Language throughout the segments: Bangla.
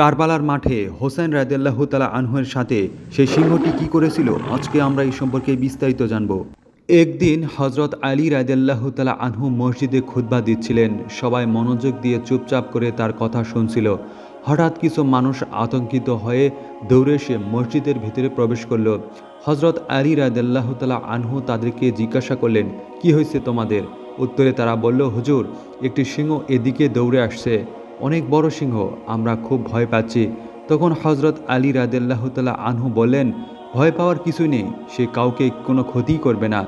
কারবালার মাঠে হোসেন রায়দাল্লাহ তালা আনহুয়ের সাথে সেই সিংহটি কি করেছিল? আজকে আমরা এই সম্পর্কে বিস্তারিত জানব। একদিন হজরত আলী রায়দাল্লাহ তালা আনহু মসজিদে খুতবা দিচ্ছিলেন। সবাই মনোযোগ দিয়ে চুপচাপ করে তার কথা শুনছিল। হঠাৎ কিছু মানুষ আতঙ্কিত হয়ে দৌড়ে সে মসজিদের ভিতরে প্রবেশ করল। হজরত আলী রায়দাল্লাহ তালা আনহু তাদেরকে জিজ্ঞাসা করলেন, কি হয়েছে তোমাদের? উত্তরে তারা বলল, হুজুর, একটি সিংহ এদিকে দৌড়ে আসছে। অনেক বড় সিংহ আমরা খুব ভয় পাচ্ছি। তখন হজরত আলী রাদেল্লাহ তালা আনহু বললেন, ভয় পাওয়ার কিছু নেই, সে কাউকে কোনো ক্ষতি করবে না।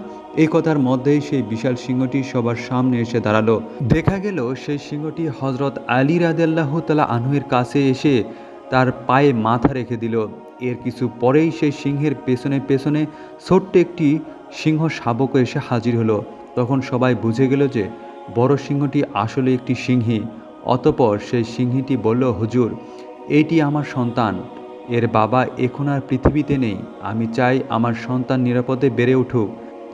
এই কথার মধ্যেই সেই বিশাল সিংহটি সবার সামনে এসে দাঁড়াল। দেখা গেল সেই সিংহটি হজরত আলী রাদেল্লাহ তালা আনহুয়ের কাছে এসে তার পায়ে মাথা রেখে দিল। এর কিছু পরেই সেই সিংহের পেছনে পেছনে ছোট্ট একটি সিংহ শাবক এসে হাজির হলো। তখন সবাই বুঝে গেল যে বড় সিংহটি আসলে একটি সিংহী। অতপর সেই সিংহীটি বলল, হুজুর এইটি আমার সন্তান। এর বাবা এখন আর পৃথিবীতে নেই। আমি চাই আমার সন্তান নিরাপদে বেড়ে উঠুক।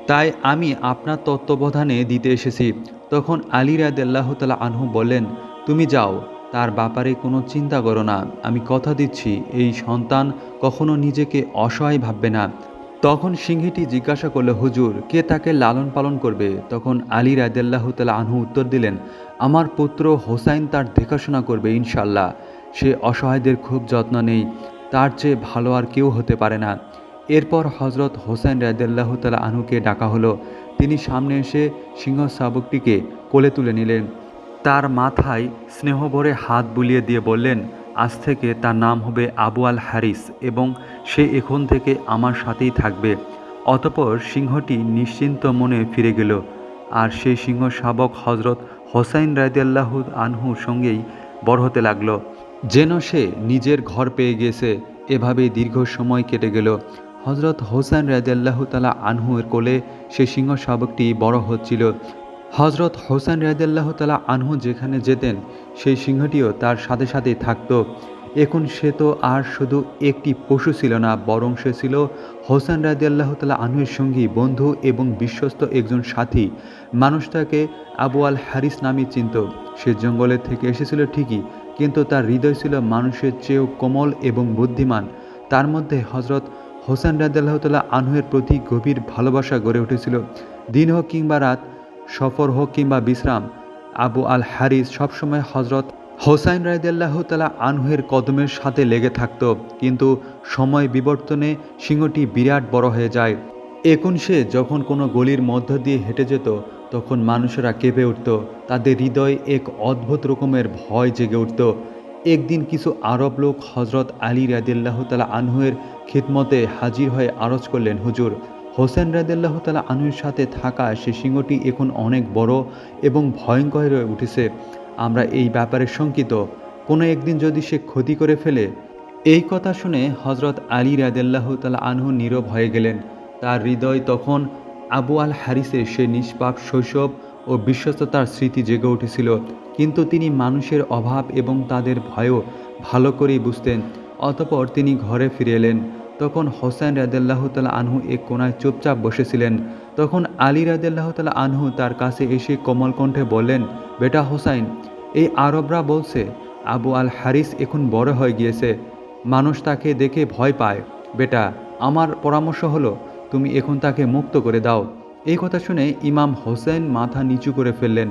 তাই আমি আপনার তত্ত্বাবধানে দিতে এসেছি। তখন আলী রাদেল্লাহ তালা আনহু বললেন, তুমি যাও, তার ব্যাপারে কোনো চিন্তা করো না। আমি কথা দিচ্ছি, এই সন্তান কখনো নিজেকে অসহায় ভাববে না। তখন সিংহীটি জিজ্ঞাসা করল, হুজুর, কে তাকে লালন পালন করবে? তখন আলী রায়দাল্লাহ তালা আনহু উত্তর দিলেন আমার পুত্র হোসাইন তার দেখাশোনা করবে ইনশাল্লাহ সে অসহায়দের খুব যত্ন নেই, তার চেয়ে ভালো আর কেউ হতে পারে না। এরপর হজরত হোসেন রায়দাল্লাহ তালা আনহুকে ডাকা হলো। তিনি সামনে এসে সিংহ শাবকটিকে কোলে তুলে নিলেন। তার মাথায় স্নেহভরে হাত বুলিয়ে দিয়ে বললেন, আজ থেকে তার নাম হবে আবু আল হারিস এবং সে এখন থেকে আমার সাথেই থাকবে। অতপর সিংহটি নিশ্চিন্ত মনে ফিরে গেল। আর সেই সিংহ শাবক হজরত হোসাইন রায়দাল্লাহ আনহুর সঙ্গেই বড় হতে লাগল। যেন সে নিজের ঘর পেয়ে গেছে, এভাবেই দীর্ঘ সময় কেটে গেল। হজরত হোসাইন রায়দাল্লাহ তালা আনহুর কোলে সে সিংহ শাবকটি বড় হচ্ছিল। হজরত হোসেন রায়দাল্লাহ তালা আনহু যেখানে যেতেন, সেই সিংহটিও তার সাথে সাথেই থাকতো। এখন সে তো আর শুধু একটি পশু ছিল না, বরং সে ছিল হোসেন রায়দাল্লাহ তালা আনহুর সঙ্গী, বন্ধু এবং বিশ্বস্ত একজন সাথী। মানুষ তাকে আবু আল হারিস নামে চিনত। সে জঙ্গলের থেকে এসেছিল ঠিকই, কিন্তু তার হৃদয় ছিল মানুষের চেয়েও কোমল এবং বুদ্ধিমান। তার মধ্যে হজরত হোসেন রায়দাল্লাহ তালা আনহুয়ের প্রতি গভীর ভালোবাসা গড়ে উঠেছিল। দিন হোক কিংবা রাত, সফর হোক কিংবা বিশ্রাম, আবু আল হারিস সবসময় হজরত হোসাইন রায়দাল্লাহ তালা আনহুয়ের কদমের সাথে লেগে থাকত, কিন্তু সময় বিবর্তনে সিংহটি বিরাট বড় হয়ে যায়। এখন সে যখন কোনো গলির মধ্য দিয়ে হেঁটে যেত, তখন মানুষেরা কেঁপে উঠত। তাদের হৃদয়ে এক অদ্ভুত রকমের ভয় জেগে উঠত। একদিন কিছু আরব লোক হজরত আলী রাদিল্লাহ তালা আনহুয়ের খিদমতে হাজির হয়ে আরজ করলেন, হুজুর, হোসেন রাদিল্লাহ তালা আনহুর সাথে থাকা সে সিংহটি এখন অনেক বড় এবং ভয়ঙ্কর হয়ে উঠেছে। আমরা এই ব্যাপারে শঙ্কিত। কোনো একদিন যদি সে ক্ষতি করে ফেলে, এই কথা শুনে হজরত আলী রাদেল্লাহ তালা আনহু নীরব হয়ে গেলেন। তার হৃদয় তখন আবু আল হারিসের সে নিষ্পাপ শৈশব ও বিশ্বস্ততার স্মৃতি জেগে উঠেছিল। কিন্তু তিনি মানুষের অভাব এবং তাদের ভয়ও ভালো করেই বুঝতেন। অতপর তিনি ঘরে ফিরে এলেন। তখন হোসেন রাদেল্লাহ তালা আনহু এক কোনায় চুপচাপ বসেছিলেন। তখন আলী রাদেল্লাহ তালা আনহু তার কাছে এসে কোমল কণ্ঠে বললেন, বেটা হোসাইন, এই আরবরা বলছে, আবু আল হারিস এখন বড় হয়ে গিয়েছে। মানুষ তাকে দেখে ভয় পায়। বেটা, আমার পরামর্শ হলো, তুমি এখন তাকে মুক্ত করে দাও। এই কথা শুনে ইমাম হোসেন মাথা নিচু করে ফেললেন।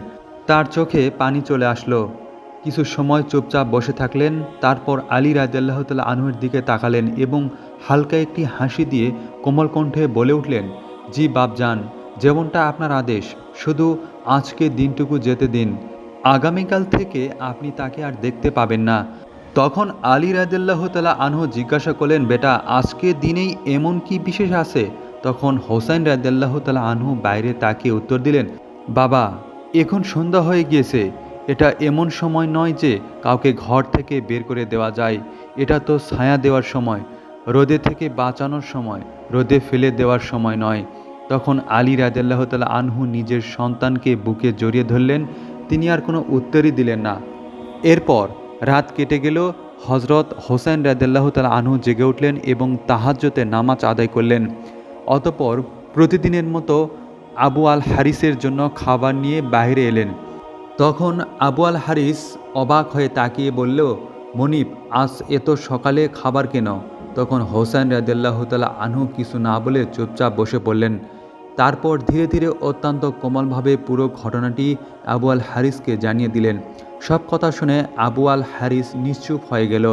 তার চোখে পানি চলে আসলো। কিছু সময় চুপচাপ বসে থাকলেন, তারপর আলী রাজাল্লাহ তাল্লাহ আনহুর দিকে তাকালেন এবং হালকা একটি হাসি দিয়ে কোমল কণ্ঠে বলে উঠলেন, জি বাপজান, যেমনটা আপনার আদেশ, শুধু আজকে দিনটুকু যেতে দিন। আগামীকাল থেকে আপনি তাকে আর দেখতে পাবেন না। তখন আলী রাদিল্লাহ তালা আনহু জিজ্ঞাসা করলেন, বেটা, আজকে দিনেই এমন কি বিশেষ আছে? তখন হোসেন রাদিল্লাহ তালা আনহু বাইরে তাকে উত্তর দিলেন, বাবা, এখন সন্ধ্যা হয়ে গিয়েছে। এটা এমন সময় নয় যে কাউকে ঘর থেকে বের করে দেওয়া যায়। এটা তো ছায়া দেওয়ার সময়। রোদে থেকে বাঁচানোর সময়, রোদে ফেলে দেওয়ার সময় নয়। তখন আলী রাজাল্লাহ তালা আনহু নিজের সন্তানকে বুকে জড়িয়ে ধরলেন। তিনি আর কোনো উত্তরই দিলেন না। এরপর রাত কেটে গেল হজরত হোসেন রাদাল্লাহ তালা আনহু জেগে উঠলেন এবং তাহাজ্যতে নামাজ আদায় করলেন। অতপর প্রতিদিনের মতো আবু আল হারিসের জন্য খাবার নিয়ে বাইরে এলেন। তখন আবু আল হারিস অবাক হয়ে তাকিয়ে বলল মনিপ আজ এত সকালে খাবার কেন? তখন হোসেন রাদিল্লাহ তালা আনহু কিছু না বলে চুপচাপ বসে পড়লেন। তারপর ধীরে ধীরে অত্যন্ত কোমলভাবে পুরো ঘটনাটি আবু আল হারিসকে জানিয়ে দিলেন। সব কথা শুনে আবু আল হারিস নিশ্চুপ হয়ে গেল।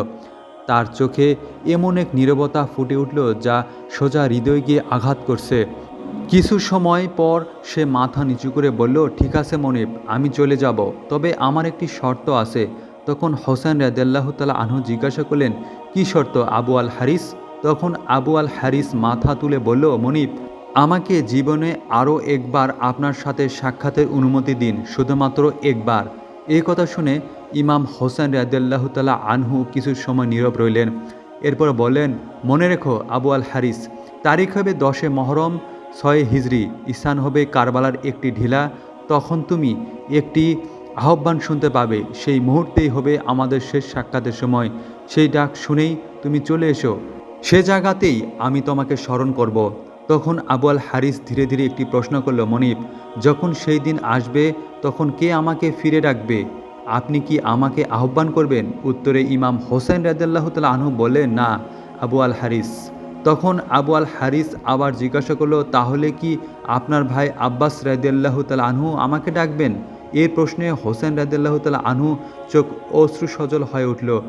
তার চোখে এমন এক নীরবতা ফুটে উঠল যা সোজা হৃদয় গিয়ে আঘাত করছে। কিছু সময় পর সে মাথা নিচু করে বলল, ঠিক আছে মনিব, আমি চলে যাব। তবে আমার একটি শর্ত আছে। তখন হোসেন রাদেল্লাহ তালা আনহু জিজ্ঞাসা করলেন কি শর্ত আবু আল হারিস? তখন আবু আল হারিস মাথা তুলে বলল, মনিব, আমাকে জীবনে আরও একবার আপনার সাথে সাক্ষাতের অনুমতি দিন, শুধুমাত্র একবার। এই কথা শুনে ইমাম হোসেন রাদিয়াল্লাহ তালা আনহু কিছু সময় নীরব রইলেন। এরপর বলেন মনে রেখো আবু আল হারিস, তারিখ হবে দশে মহরম, ছয় হিজরি। ইসান হবে কারবালার একটি ঢিলা। তখন তুমি একটি আহ্বান শুনতে পাবে, সেই মুহূর্তেই হবে আমাদের শেষ সাক্ষাতের সময়। সেই ডাক শুনেই তুমি চলে এসো। সে জায়গাতেই আমি তোমাকে স্মরণ করব। তখন আবু আল হারিস ধীরে ধীরে একটি প্রশ্ন করল, মনিব, যখন সেই দিন আসবে, তখন কে আমাকে ফিরে ডাকবে? আপনি কি আমাকে আহ্বান করবেন? উত্তরে ইমাম হোসেন রাজাল্লাহ তালা আনহু বললেন, না, আবু আল হারিস তখন আবু আল হারিস আবার জিজ্ঞাসা করল, তাহলে কি আপনার ভাই আব্বাস রাদিয়াল্লাহ তালা আনহু আমাকে ডাকবেন? এই প্রশ্নে হোসেন রাদিয়াল্লাহ তালা আনহু চোখ অশ্রু সজল হয়ে উঠল।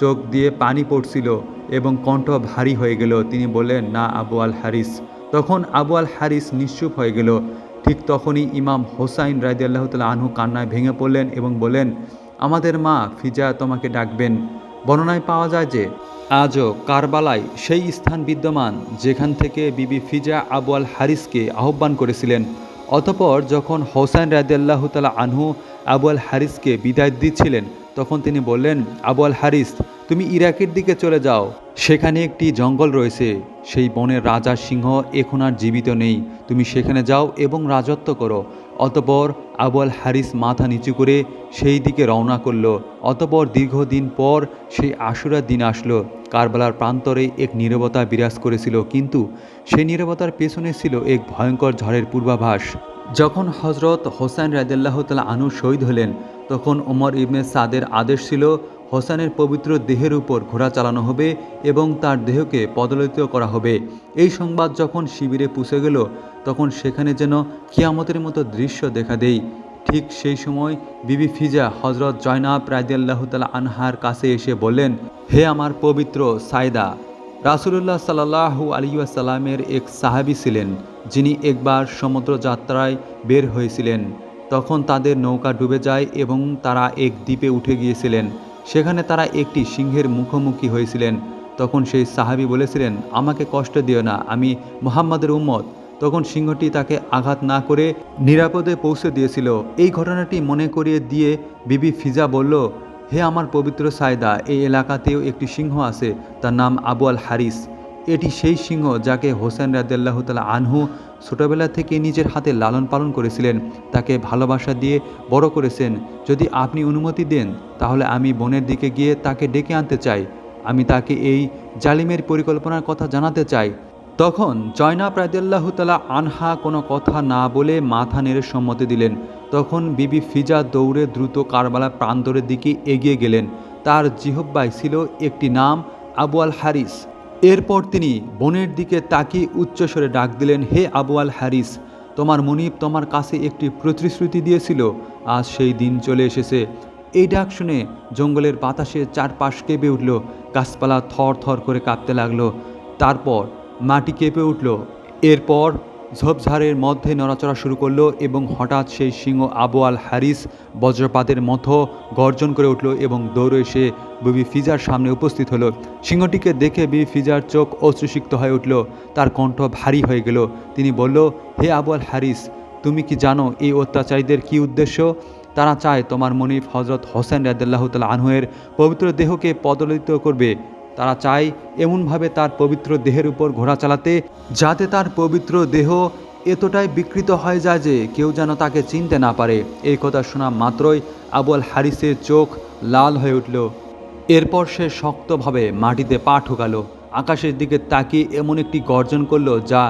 চোখ দিয়ে পানি পড়ছিল এবং কণ্ঠ ভারী হয়ে গেল। তিনি বললেন, না, আবু আল হারিস তখন আবু আল হারিস নিশ্চুপ হয়ে গেল। ঠিক তখনই ইমাম হোসাইন রাজিয়াল্লাহ তালা আনহু কান্নায় ভেঙে পড়লেন এবং বলেন আমাদের মা ফিজা তোমাকে ডাকবেন। বর্ণনায় পাওয়া যায় যে, আজও কারবালায় সেই স্থান বিদ্যমান যেখান থেকে বিবি ফিজা আবু আল হারিসকে আহ্বান করেছিলেন। অতপর যখন হোসেন রাজিয়াল্লাহ তালা আনহু আবু আল হারিসকে বিদায় দিচ্ছিলেন, তখন তিনি বললেন, আবু আল হারিস তুমি ইরাকের দিকে চলে যাও। সেখানে একটি জঙ্গল রয়েছে। সেই বনের রাজা সিংহ এখন আর জীবিত নেই। তুমি সেখানে যাও এবং রাজত্ব করো। অতপর আবু আল হারিস মাথা নিচু করে সেই দিকে রওনা করল। অতপর দীর্ঘদিন পর সেই আশুরার দিন আসলো। কারবালার প্রান্তরে এক নীরবতা বিরাজ করেছিল, কিন্তু সেই নীরবতার পেছনে ছিল এক ভয়ঙ্কর ঝড়ের পূর্বাভাস। যখন হজরত হোসেন রাজাল্লাহ তালা আনু শহীদ হলেন, তখন ওমর ইবনে সাদের আদেশ ছিল, হোসেনের পবিত্র দেহের উপর ঘোড়া চালানো হবে এবং তার দেহকে পদলিত করা হবে। এই সংবাদ যখন শিবিরে পুষে গেল, তখন সেখানে যেন কিয়ামতের মতো দৃশ্য দেখা দেই। ঠিক সেই সময় বিবি ফিজা হজরত জয়নাব রাজিয়াল্লাহ তালা আনহার কাছে এসে বললেন, হে আমার পবিত্র সায়দা, রাসুলুল্লাহ সাল্লাহু আলিয়াসাল্লামের এক সাহাবি ছিলেন, যিনি একবার সমুদ্র যাত্রায় বের হয়েছিলেন। তখন তাদের নৌকা ডুবে যায় এবং তারা এক দ্বীপে উঠে গিয়েছিলেন। সেখানে তারা একটি সিংহের মুখোমুখি হয়েছিলেন। তখন সেই সাহাবি বলেছিলেন, আমাকে কষ্ট দিও না, আমি মোহাম্মদের উম্মত। তখন সিংহটি তাকে আঘাত না করে নিরাপদে পৌঁছে দিয়েছিল। এই ঘটনাটি মনে করিয়ে দিয়ে বিবি ফিজা বলল, হে আমার পবিত্র সায়দা, এই এলাকাতেও একটি সিংহ আছে, তার নাম আবু আল হারিস। এটি সেই সিংহ যাকে হোসেন রাদিয়াল্লাহ তালা আনহু ছোটবেলা থেকে নিজের হাতে লালন পালন করেছিলেন। তাকে ভালোবাসা দিয়ে বড় করেছেন। যদি আপনি অনুমতি দেন, তাহলে আমি বনের দিকে গিয়ে তাকে ডেকে আনতে চাই। আমি তাকে এই জালিমের পরিকল্পনার কথা জানাতে চাই। তখন জয়নাব রাদিয়াল্লাহু তালা আনহা কোনো কথা না বলে মাথা নেড়ে সম্মতি দিলেন। তখন বিবি ফিজা দৌড়ে দ্রুত কারবালা প্রান্তরের দিকে এগিয়ে গেলেন। তার জিহব্বায় ছিল একটি নাম, আবু আল হারিস এরপর তিনি বনের দিকে তাকিয়ে উচ্চস্বরে ডাক দিলেন, হে আবু আল হারিস তোমার মনিব তোমার কাছে একটি প্রতিশ্রুতি দিয়েছিল, আজ সেই দিন চলে এসেছে। এই ডাক শুনে জঙ্গলের বাতাসে চারপাশ কেঁপে উঠল, গাছপালা থর থর করে কাঁপতে লাগল। তারপর মাটি কেঁপে উঠল। এরপর ঝোপঝাড়ের মধ্যে নড়াচড়া শুরু করল এবং হঠাৎ সেই সিংহ আবু আল হারিস বজ্রপাতের মতো গর্জন করে উঠল এবং দৌড়ে এসে বিবি ফিজার সামনে উপস্থিত হলো। সিংহটিকে দেখে বিবি ফিজার চোখ অশ্রুসিক্ত হয়ে উঠল। তার কণ্ঠ ভারী হয়ে গেল। তিনি বলল, হে আবু আল হারিস, তুমি কি জানো এই অত্যাচারীদের কি উদ্দেশ্য? তারা চায় তোমার মনিফ হজরত হোসেন রাদাল্লাহ তাল আনহুয়ের পবিত্র দেহকে পদলিত করবে। তারা চায় এমনভাবে তার পবিত্র দেহের উপর ঘোড়া চালাতে, যাতে তার পবিত্র দেহ এতটাই বিকৃত হয়ে যায় যে কেউ যেন তাকে চিনতে না পারে। এই কথা শোনা মাত্রই আবুল হারিসের চোখ লাল হয়ে উঠল। এরপর সে শক্তভাবে মাটিতে পা ঠুকালো। আকাশের দিকে তাকিয়ে এমন একটি গর্জন করল যা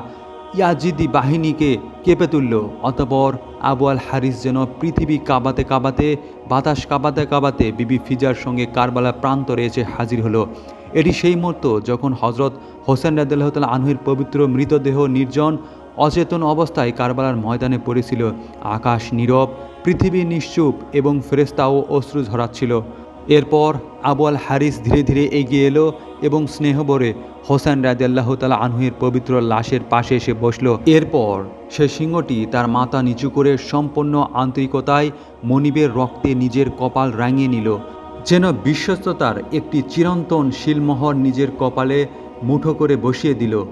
ইয়াজিদি বাহিনীকে কেঁপে তুলল। অতপর আবু আল হারিস যেন পৃথিবী কাবাতে কাবাতে বাতাস কাঁপাতে কাঁপাতে বিবি ফিজার সঙ্গে কারবালা প্রান্তরে এসে হাজির হলো। এটি সেই মুহূর্ত যখন হজরত হোসেন রাদিল্লাহ তাল আনহুর পবিত্র মৃতদেহ নির্জন, অচেতন অবস্থায় কারবালার ময়দানে পড়েছিল। আকাশ নীরব, পৃথিবী নিশ্চুপ এবং ফেরেস্তাও অশ্রু ঝরাচ্ছিল। এরপর আবু আল হারিস ধীরে ধীরে এগিয়ে এলো এবং স্নেহবরে হোসেন রাজিয়াল্লাহ তালা আনহুয়ের পবিত্র লাশের পাশে এসে বসল। এরপর সে সিংহটি তার মাথা নিচু করে সম্পূর্ণ আন্তরিকতায় মনিবের রক্তে নিজের কপাল রাঙিয়ে নিল। যেন বিশ্বস্ততার একটি চিরন্তন শিলমোহর নিজের কপালে মুঠো করে বসিয়ে দিল।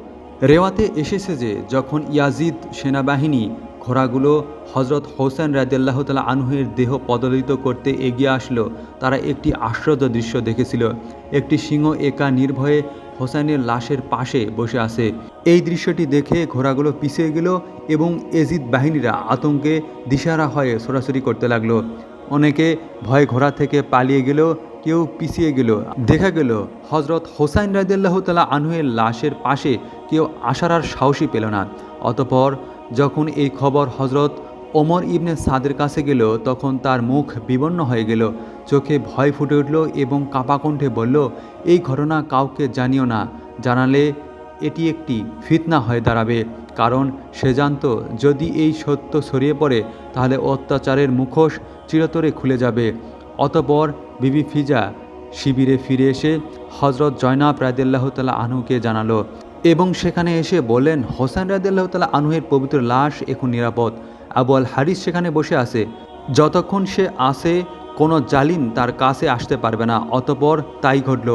রেওয়াতে এসেছে যে, যখন ইয়াজিদ সেনাবাহিনী ঘোড়াগুলো হজরত হোসেন রাজিয়াল্লাহ তালা আনহুয়ের দেহ পদলিত করতে এগিয়ে আসলো, তারা একটি আশ্চর্য দৃশ্য দেখেছিল। একটি সিংহ একা নির্ভয়ে হোসেনের লাশের পাশে বসে আছে। এই দৃশ্যটি দেখে ঘোড়াগুলো পিছিয়ে গেল এবং এজিদ বাহিনীরা আতঙ্কে দিশারা হয়ে ছোড়াছড়ি করতে লাগল। অনেকে ভয় ঘোড়া থেকে পালিয়ে গেল, কেউ পিছিয়ে গেল। দেখা গেল হজরত হোসাইন রাজিয়াল্লাহ তালা আনহুয়ের লাশের পাশে কেউ আসার আর সাহসী পেল না। অতপর যখন এই খবর হজরত ওমর ইবনে সাদের কাছে গেল, তখন তার মুখ বিবর্ণ হয়ে গেল। চোখে ভয় ফুটে উঠল এবং কাপা কণ্ঠে বলল, এই ঘটনা কাউকে জানিও না। জানালে এটি একটি ফিতনা হয়ে দাঁড়াবে। কারণ সে জানত, যদি এই সত্য ছড়িয়ে পড়ে, তাহলে অত্যাচারের মুখোশ চিরতরে খুলে যাবে। অতপর বিবি ফিজা শিবিরে ফিরে এসে হজরত জয়নাব রায়দুল্লাহ তালা আনহুকে জানালো এবং সেখানে এসে বললেন, হোসেন রায়দুল্লাহ তালা আনহুয়ের পবিত্র লাশ এখন নিরাপদ। আবু আল হারিস সেখানে বসে আছে। যতক্ষণ সে আসে কোনো জালিম তার কাছে আসতে পারবে না। অতপর তাই ঘটল।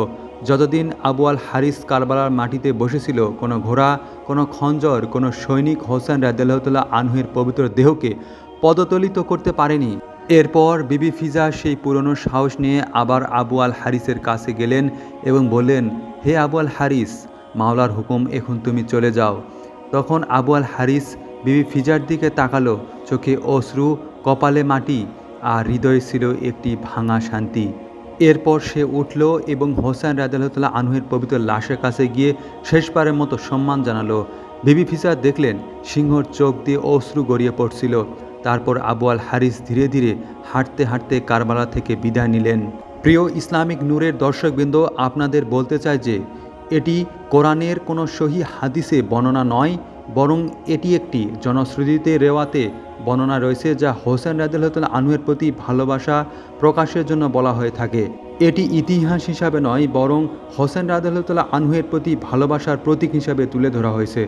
যতদিন আবু আল হারিস কারবালার মাটিতে বসেছিল, কোনো ঘোড়া, কোনো খঞ্জর, কোনো সৈনিক হোসেন রায়দুল্লাহতাল্লাহ আনহুয়ের পবিত্র দেহকে পদতলিত করতে পারেনি। এরপর বিবি ফিজা সেই পুরনো সাহস নিয়ে আবার আবু আল হারিসের কাছে গেলেন এবং বললেন, হে আবু আল হারিস মাওলার হুকুম, এখন তুমি চলে যাও। তখন আবু আল হারিস বিবি ফিজার দিকে তাকালো, চোখে অশ্রু, কপালে মাটি আর হৃদয়ে ছিল একটি ভাঙা শান্তি। এরপর সে উঠল এবং হোসেন রাজাল্লাহ আনহুয়ের পবিত্র লাশের কাছে গিয়ে শেষবারের মতো সম্মান জানালো। বিবি ফিজার দেখলেন সিংহর চোখ দিয়ে অশ্রু গড়িয়ে পড়ছিল। তারপর আবু আল হারিস ধীরে ধীরে হাঁটতে হাঁটতে কারবালা থেকে বিদায় নিলেন। প্রিয় ইসলামিক নূরের দর্শকবৃন্দ, আপনাদের বলতে চায় যে, এটি কোরআনের কোনো সহি হাদিসে বর্ণনা নয় বরং এটি একটি জনশ্রুতিতে রেওয়াতে বর্ণনা রয়েছে যা হোসেন রাদিল্লাহ আনুয়ের প্রতি ভালোবাসা প্রকাশের জন্য বলা হয়ে থাকে। এটি ইতিহাস হিসাবে নয়, বরং হোসেন রাদিল্লাহ আনুয়ের প্রতি ভালোবাসার প্রতীক হিসাবে তুলে ধরা হয়েছে।